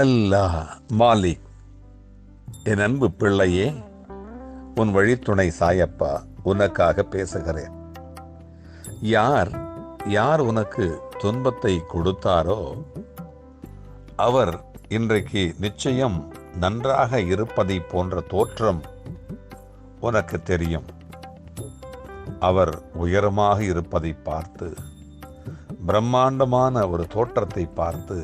அல்லாஹ் மாலிக் என் அன்பு பிள்ளையே உன் வழித்துணை சாயப்பா உனக்காக பேசுகிறேன். யார் யார் உனக்கு துன்பத்தை கொடுத்தாரோ அவர் இன்றைக்கு நிச்சயம் நன்றாக இருப்பதை போன்ற தோற்றம் உனக்கு தெரியும். அவர் உயரமாக இருப்பதை பார்த்து பிரம்மாண்டமான ஒரு தோற்றத்தை பார்த்து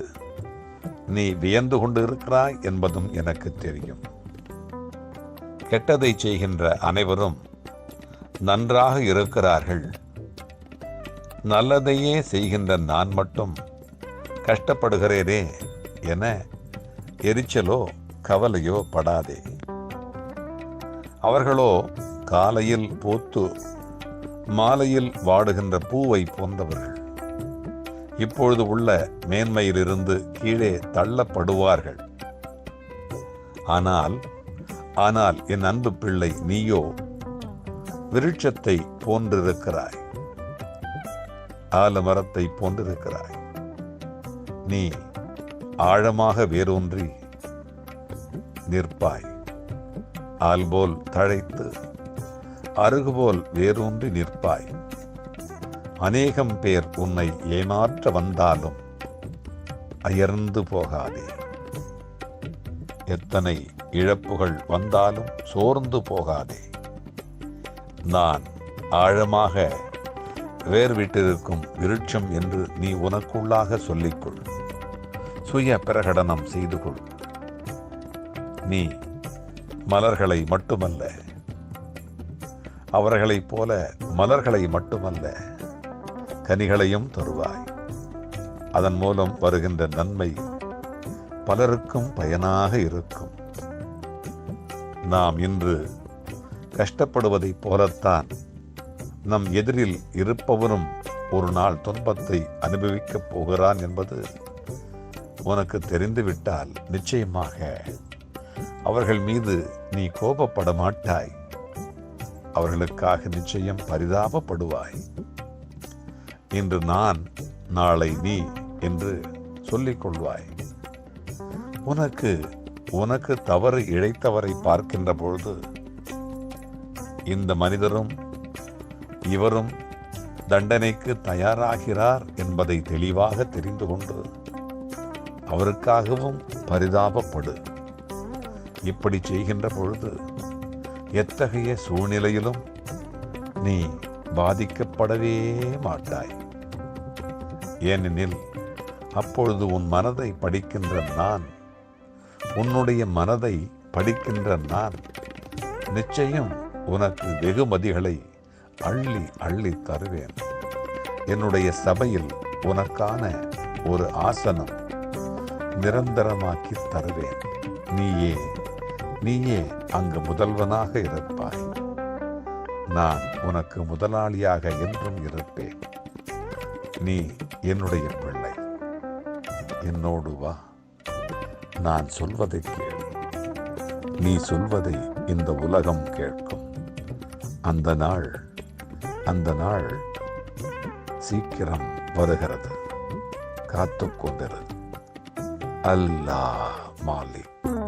நீ வியந்து கொண்டு இருக்கிறாய் என்பதும் எனக்கு தெரியும். கெட்டதை செய்கின்ற அனைவரும் நன்றாக இருக்கிறார்கள். நல்லதையே செய்கின்ற நான் மட்டும் கஷ்டப்படுகிறேனே என எரிச்சலோ கவலையோ படாதே. அவர்களோ காலையில் பூத்து மாலையில் வாடுகின்ற பூவை போன்றவர்கள். இப்பொழுது உள்ள மேன்மையிலிருந்து கீழே தள்ளப்படுவார்கள். ஆனால் ஆனால் என் அன்பு பிள்ளை நீயோ விருட்சத்தை போன்றிருக்கிறாய். ஆலமரத்தை போன்றிருக்கிறாய். நீ ஆழமாக வேரூன்றி நிற்பாய். ஆல்போல் தழைத்து அருகுபோல் வேரூன்றி நிற்பாய். அநேகம் பேர் உன்னை ஏமாற்ற வந்தாலும் அயர்ந்து போகாதே. எத்தனை இழப்புகள் வந்தாலும் சோர்ந்து போகாதே. நான் ஆழமாக வேர்விட்டிருக்கும் விருட்சம் என்று நீ உனக்குள்ளாக சொல்லிக்கொள். சுய பிரகடனம் செய்து கொள். நீ மலர்களை மட்டுமல்ல அவர்களைப் போல மலர்களை மட்டுமல்ல கனிகளையும் தருவாய். அதன் மூலம் வருகின்ற நன்மை பலருக்கும் பயனாக இருக்கும். நாம் இன்று கஷ்டப்படுவதைப் போலத்தான் நம் எதிரில் இருப்பவரும் ஒரு நாள் துன்பத்தை அனுபவிக்கப் போகிறான் என்பது உனக்கு தெரிந்துவிட்டால் நிச்சயமாக அவர்கள் மீது நீ கோபப்பட மாட்டாய் அவர்களுக்காக நிச்சயம் பரிதாபப்படுவாய். இன்று நான் நாளை நீ என்று சொல்லிக் கொள்வாய். உனக்கு உனக்கு தவறு இழைத்தவரை பார்க்கின்ற பொழுது இந்த மனிதரும் இவரும் தண்டனைக்கு தயாராகிறார் என்பதை தெளிவாக தெரிந்து கொண்டு அவருக்காகவும் பரிதாபப்படு. இப்படி செய்கின்ற பொழுது எத்தகைய சூழ்நிலையிலும் நீ பாதிக்கப்படவே மாட்டாய். ஏனெனில் அப்பொழுது உன் மனதை படிக்கின்ற நான் உன்னுடைய மனதை படிக்கின்ற நான் நிச்சயம் உனக்கு வெகுமதிகளை அள்ளி அள்ளி தருவேன். என்னுடைய சபையில் உனக்கான ஒரு ஆசனம் நிரந்தரமாக்கி தருவேன். நீயே நீயே அங்கு முதல்வனாக இருப்பாய். நான் உனக்கு முதலாளியாக என்றும் இருப்பேன். நீ என்னுடைய பிள்ளை. என்னோடு வா. நான் சொல்வதை கேள். நீ சொல்வதை இந்த உலகம் கேட்கும். அந்த நாள் அந்த நாள் சீக்கிரம் வருகிறது. காத்துக்கொண்டிரு அல்லாஹ் மாலிக்.